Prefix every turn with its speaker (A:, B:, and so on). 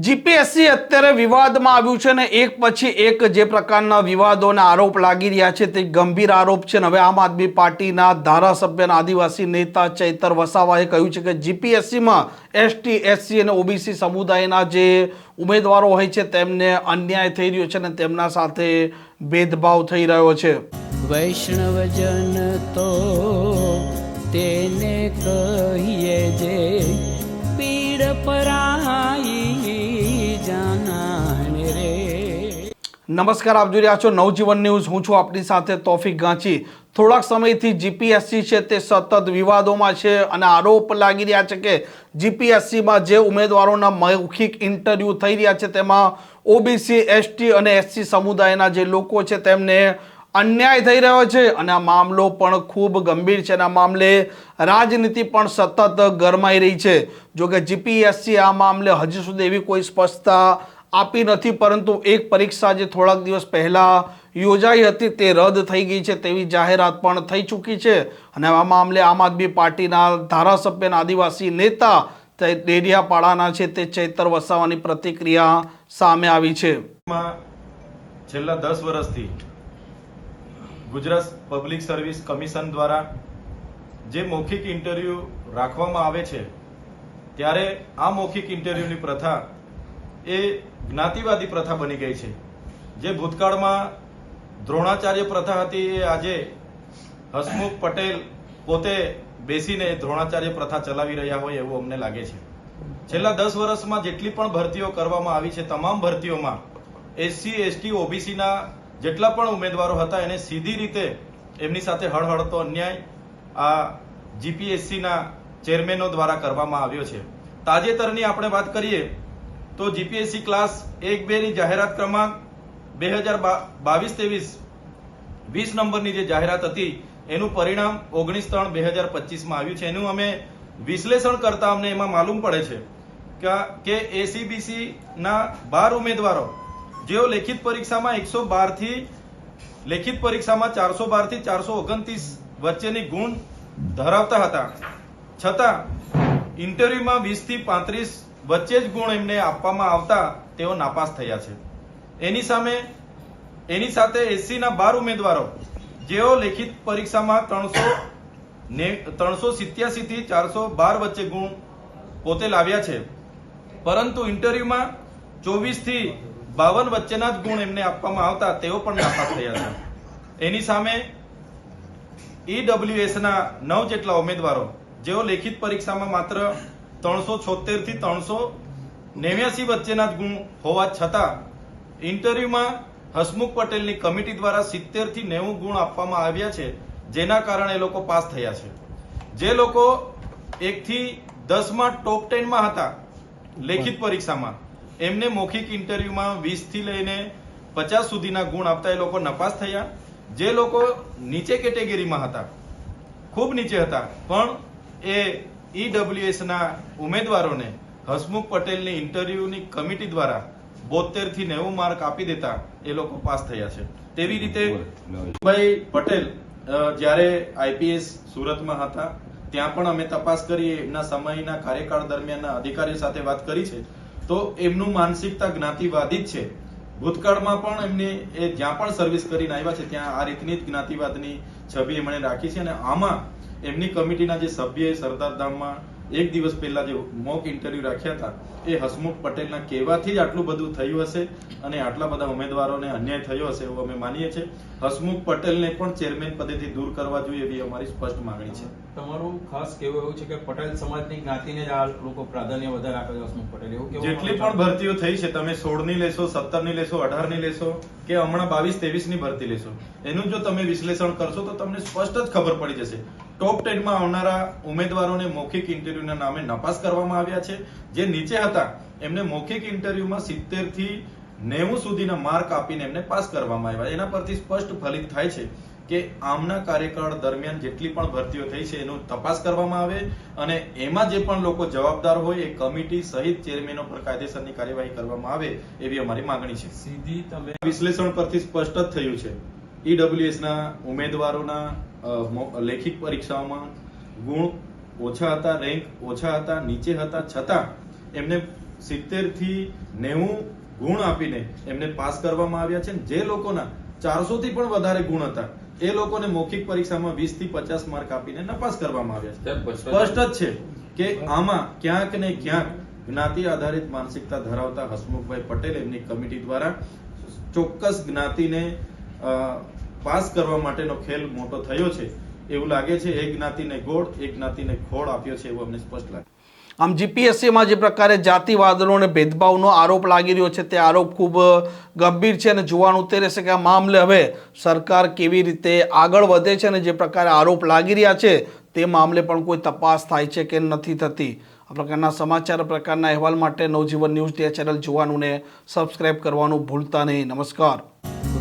A: GPSC અત્યારે વિવાદમાં આવ્યું છે ને એક પછી એક જે પ્રકારના વિવાદોના આરોપ લાગી રહ્યા છે તે ગંભીર આરોપ છે ને હવે આમ આદમી પાર્ટીના ધારાસભ્યના આદિવાસી નેતા ચૈતર વસાવાએ કહ્યું છે કે જીપીએસસીમાં એસટી, એસસી અને ઓબીસી સમુદાયના જે ઉમેદવારો હોય છે તેમને અન્યાય થઈ રહ્યો છે ને તેમના સાથે ભેદભાવ થઈ રહ્યો છે.
B: વૈષ્ણવજન તો તેને કહીએ જે પીડ પરાઈ
A: નમસ્કાર, આપ જોઈ રહ્યા છો નવજીવન ન્યૂઝ. હું છું આપની સાથે તોફિક ગાંચી. થોડાક સમયથી જીપીએસસી છે તે સતત વિવાદોમાં છે અને આરોપ લાગી રહ્યા છે કે જીપીએસસીમાં જે ઉમેદવારોના મૌખિક ઇન્ટરવ્યૂ થઈ રહ્યા છે તેમાં ઓબીસી, એસટી અને એસસી સમુદાયના જે લોકો છે તેમને અન્યાય થઈ રહ્યો છે અને આ મામલો પણ ખૂબ ગંભીર છે અને આ મામલે રાજનીતિ પણ સતત ગરમાઈ રહી છે. જો કે જીપીએસસી આ મામલે હજી સુધી એવી કોઈ સ્પષ્ટતા આપી નથી, પરંતુ એક પરીક્ષા જે થોડાક દિવસ પહેલાં યોજાઈ હતી તે રદ થઈ ગઈ છે તેવી જાહેરાત પણ થઈ ચૂકી છે. અને આ મામલે આમ આદમી પાર્ટીના ધારાસભ્યના આદિવાસી નેતા તે ડેડિયાપાડાના છે તે ચૈતર વસાવાની પ્રતિક્રિયા સામે આવી છે.
C: છેલ્લા દસ વર્ષથી ગુજરાત પબ્લિક સર્વિસ કમિશન દ્વારા જે મૌખિક ઇન્ટરવ્યૂ રાખવામાં આવે છે, ત્યારે આ મૌખિક ઇન્ટરવ્યૂની પ્રથા એ જ્ઞાતિવાદી પ્રથા બની ગઈ છે. જે ભૂતકાળમાં દ્રોણાચાર્ય પ્રથા હતી એ આજે હસમુખ પટેલ પોતે બેસીને દ્રોણાચાર્ય પ્રથા ચલાવી રહ્યા હોય એવું અમને લાગે છે. છેલ્લા દસ વર્ષમાં જેટલી પણ ભરતીઓ કરવામાં આવી છે, તમામ ભરતીઓમાં એસસી, એસટી, ઓબીસીના જેટલા પણ ઉમેદવારો હતા, એને સીધી રીતે એમની સાથે હળહળતો અન્યાય આ જીપીએસસીના ચેરમેનો દ્વારા કરવામાં આવ્યો છે. તાજેતરની આપણે વાત કરીએ તો જીપીએસસી ક્લાસ એક, બે ની જાહેરાત ક્રમાંક બે હજાર બાવીસ, ત્રેવીસ, વીસ નંબરની જે જાહેરાત હતી, એનું પરિણામ ઓગણીસ, ત્રણ બે હજાર પચીસમાં આવ્યું છે. એનું અમે વિશ્લેષણ કરતા અમને એમાં માલુમ પડે છે કે- કે એસીબીસી ના બાર ઉમેદવારો, જેઓ લેખિત પરીક્ષામાં એકસો બારથી લેખિત પરીક્ષામાં ચારસો બારથી ચારસો ઓગણત્રીસ વચ્ચેની ગુણ ધરાવતા હતા. છતાં ઇન્ટરવ્યુમાં વીસથી પાંત્રીસ વચ્ચે જ ગુણ એમને આપવામાં આવતા તેઓ નાપાસ થયા છે. એની સામે, એની સાથે એસસી ના બાર ઉમેદવારો, જેઓ લેખિત પરીક્ષામાં ત્રણસો ત્રણસો સિત્યાસી થી ચારસો બાર વચ્ચે ગુણ પોતે લાવ્યા છે. પરંતુ ઇન્ટરવ્યુમાં ચોવીસથી બાવન વચ્ચેના જ ગુણ એમને આપવામાં આવતા તેઓ પણ નાપાસ થયા છે. એની સામે ઈડબ્લ્યુએસ ના નવ જેટલા ઉમેદવારો, જેઓ લેખિત પરીક્ષામાં માત્ર ત્રણસો છોતેરથી ત્રણસો નેવ્યાસી વચ્ચેના જ ગુણ હોવા છતાં ઇન્ટરવ્યુમાં હસમુખ પટેલની કમિટી દ્વારા સિત્તેરથી નેવું ગુણ આપવામાં આવ્યા છે જેના કારણે લોકો પાસ થયા છે. જે લોકો એક થી દસમાં ટોપ ટેનમાં હતા લેખિત પરીક્ષામાં એમને મૌખિક ઇન્ટરવ્યુમાં વીસથી લઈને પચાસ સુધીના ગુણ આપતા એ લોકો નપાસ થયા. જે લોકો નીચે કેટેગરીમાં હતા ખૂબ નીચે હતા પણ એ ઈડબ્લ્યુએસ ના ઉમેદવારોને હસમુખ પટેલની ઇન્ટરવ્યૂની કમિટી દ્વારા બોતેરથી નેવું માર્ક આપી દેતા એ લોકો પાસ થયા છે. તેવી રીતે ભાઈ પટેલ જ્યારે આઈપીએસ સુરતમાં હતા ત્યાં પણ અમે તપાસ કરી એમના સમયના કાર્યકાળ દરમિયાન અધિકારીઓ સાથે વાત કરી છે. તો એમનું માનસિકતા જ્ઞાતિવાદી જ છે. ભૂતકાળમાં પણ એમને એ જ્યાં પણ સર્વિસ કરીને આવ્યા છે ત્યાં આ રીતની જ જ્ઞાતિવાદની છબી એમણે રાખી છે અને આમાં એમની કમિટીના જે સભ્યએ સરદારધામમાં એક દિવસ પહેલા જે મોક ઇન્ટરવ્યુ રાખ્યા હતા એ હસમુખ પટેલના કહેવાથી જ આટલું બધું થયું હશે અને આટલા બધા ઉમેદવારોને અન્યાય થયો હશે એવું અમે માનીએ છીએ. હસમુખ પટેલને પણ ચેરમેન પદેથી દૂર કરવા જોઈએ એવી અમારી સ્પષ્ટ માંગણી છે.
D: તમારું ખાસ કેવું એવું છે કે પટેલ સમાજની જ્ઞાતિને જ આ લોકો પ્રાધાન્ય વધારે આપે છે હસમુખ પટેલ એવું
C: જેટલી પણ ભરતીઓ થઈ છે તમે સોળની લેશો સત્તરની લેશો અઢારની લેશો કે હમણાં બાવીસની ભરતી લેશો એનું જો તમે વિશ્લેષણ કરશો તો તમને સ્પષ્ટ જ ખબર પડી જશે. ટોપ ટેનમાં આવનારા ઉમેદવારોને મૌખિક ઇન્ટરવ્યુના નામે નપાસ કરવામાં આવ્યા છે. જે નીચે હતા એમને મૌખિક ઇન્ટરવ્યુમાં સિત્તેરથી નેવું સુધીના માર્ક આપીને એમને પાસ કરવામાં આવ્યા. એના પરથી સ્પષ્ટ ફલિત થાય છે કે આમના કાર્યકાળ દરમિયાન જેટલી પણ ભરતીઓ થઈ છે એનો તપાસ કરવામાં આવે અને એમાં જે પણ લોકો જવાબદાર હોય એ કમિટી સહિત ચેરમેનો પર કાયદેસરની કાર્યવાહી કરવામાં આવે એવી અમારી માંગણી છે.
D: સીધી તમે
C: વિશ્લેષણ પરથી સ્પષ્ટ જ થયું છે. ઈડબ્લ્યુએસ ના ઉમેદવારોના લેખિત પરીક્ષાઓમાં ગુણ ઓછા હતા રેન્ક ઓછા હતા નીચે હતા છતાં એમને સિત્તેરથી નેવું ગુણ આપીને એમને પાસ કરવામાં આવ્યા છે. જે લોકોના ચારસો થી પણ વધારે ગુણ હતા એ લોકોને મૌખિક પરીક્ષામાં વીસથી પચાસ માર્ક આપીને નપાસ કરવામાં આવ્યા છે. સ્પષ્ટ જ છે કે આમાં ક્યાંક ને ક્યાંક જ્ઞાતિ આધારિત માનસિકતા ધરાવતા હસમુખભાઈ પટેલ એમની કમિટી દ્વારા ચોક્કસ જ્ઞાતિને પાસ કરવા માટેનો ખેલ મોટો થયો છે. એવું લાગે છે એક જ્ઞાતિને ગોળ એક જ્ઞાતિને ખોળ આપ્યો છે એવું અમને સ્પષ્ટ લાગે.
A: આમ જીપીએસસીમાં જે પ્રકારે જાતિવાદનો અને ભેદભાવનો આરોપ લાગી રહ્યો છે તે આરોપ ખૂબ ગંભીર છે અને જોવાનું તે રહેશે કે આ મામલે હવે સરકાર કેવી રીતે આગળ વધે છે અને જે પ્રકારે આરોપ લાગી રહ્યા છે તે મામલે પણ કોઈ તપાસ થાય છે કે નથી થતી. આ પ્રકારના સમાચાર પ્રકારના અહેવાલ માટે નવજીવન ન્યૂઝ ડે ચેનલ જોવાનું ને સબસ્ક્રાઈબ કરવાનું ભૂલતા નહીં. નમસ્કાર.